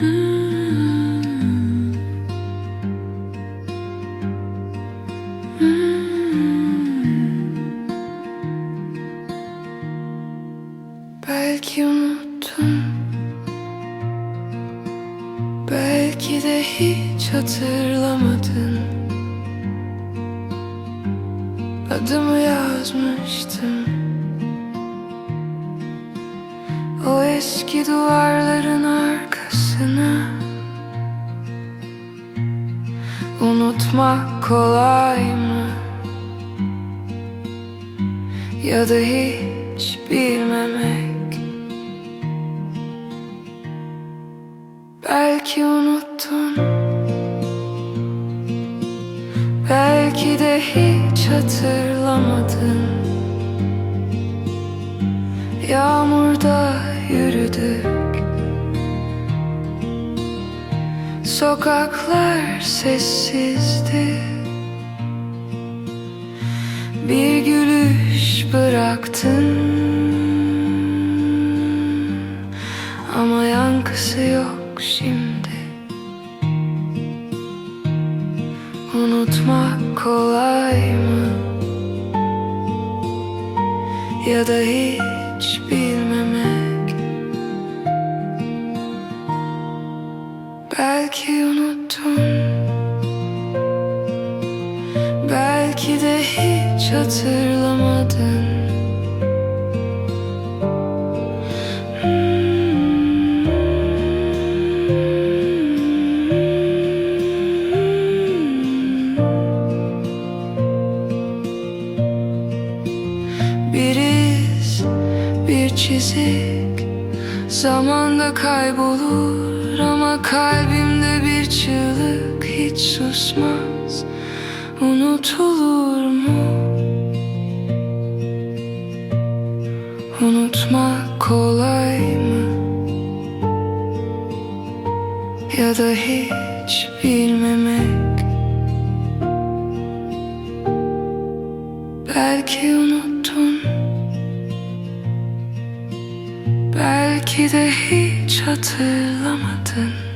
Belki unuttun. Belki de hiç hatırlamadın. Adımı yazmıştım. O eski duvarların arkasına Unutmak kolay mı? Ya da hiç bilmemek. Belki unuttun. Belki de hiç hatırlamadın. Yağmurda yürüdük Sokaklar sessizdi. Bir gülüş bıraktın. Ama yankısı yok şimdi. Unutmak kolay mı? Ya da hiç bilmemek Belki unuttun. Belki de hiç hatırlamadın. Bir iz, bir çizik Zamanda kaybolur ama kalbimde bir çığlık hiç susmaz Unutulur mu? Unutmak kolay mı? Ya da hiç bilmemek Belki unuttun Belki de hiç hatırlamadın